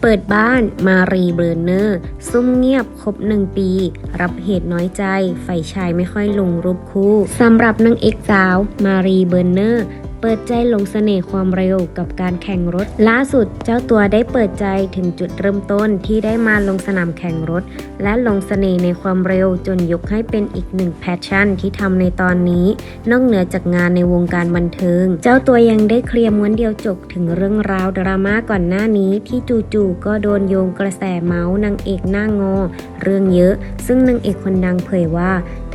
เปิดบ้านมารีเบอร์เนอร์ ซุ่มเงียบครบหนึ่งปี รับเหตุน้อยใจ ฝ่ายชายไม่ค่อยลงรูปคู่สำหรับนางเอกสาวมารีเบอร์เนอร์ เปิดใจหลงเสน่ห์ความเร็วกับการแข่งรถ ล่าสุดเจ้าตัวได้เปิดใจถึงจุดเริ่มต้นที่ได้มาลงสนามแข่งรถ และลงเสน่ห์ในความเร็วจนยกให้เป็นอีกหนึ่งแพชชั่นที่ทำในตอนนี้ นอกเหนือจากงานในวงการบันเทิง เจ้าตัวยังได้เคลียร์ม้วนเดียวจบถึงเรื่องราวดราม่าก่อนหน้านี้ที่จู่ๆก็โดนโยงกระแสเมาส์นางเอกหน้างอ เรื่องเยอะ ซึ่งนางเอกคนดังเผยว่า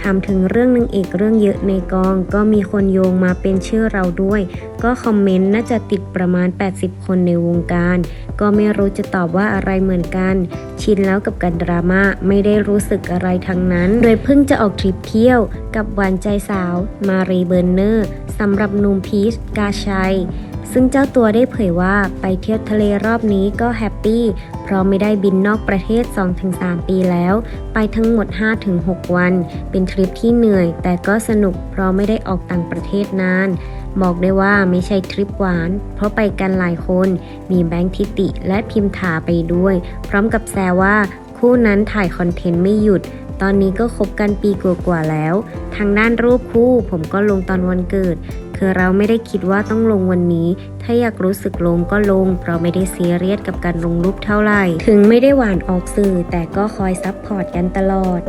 ทำถึงเรื่องนางเอกเรื่องเยอะในกอง ก็มีคนโยงมาเป็นชื่อเราด้วย ก็คอมเมนต์น่าจะติดประมาณ 80 คนในวงการ ก็ไม่รู้จะตอบว่าอะไรเหมือนกัน ชินแล้วกับการดราม่าไม่ได้รู้สึกอะไรทั้งนั้น โดยเพิ่งจะออกทริปเที่ยวกับหวานใจสาว มารีเบอร์เนอร์สำหรับหนุ่มพีชกาชัย ซึ่งเจ้าตัวได้เผยว่าไปเที่ยวทะเลรอบนี้ก็แฮปปี้ เพราะไม่ได้บินนอกประเทศ 2-3 ปีแล้ว ไปทั้งหมด 5-6 วัน เป็นทริปที่เหนื่อย แต่ก็สนุกเพราะไม่ได้ออกต่างประเทศนาน บอกได้ว่าไม่ใช่ทริปหวาน เพราะไปกันหลายคน มีแบงค์ทิติและพิมถาไปด้วย พร้อมกับแซวว่าคู่นั้นถ่ายคอนเทนต์ไม่หยุด ตอนนี้ก็คบกันปีกว่าๆแล้ว ทางด้านรูปคู่ผมก็ลงตอนวันเกิด คือเราไม่ได้คิดว่าต้องลงวันนี้ ถ้าอยากรู้สึกลงก็ลง เพราะไม่ได้ซีเรียสกับการลงรูปเท่าไหร่ ถึงไม่ได้หวานออกสื่อแต่ก็คอยซับพอร์ตกันตลอด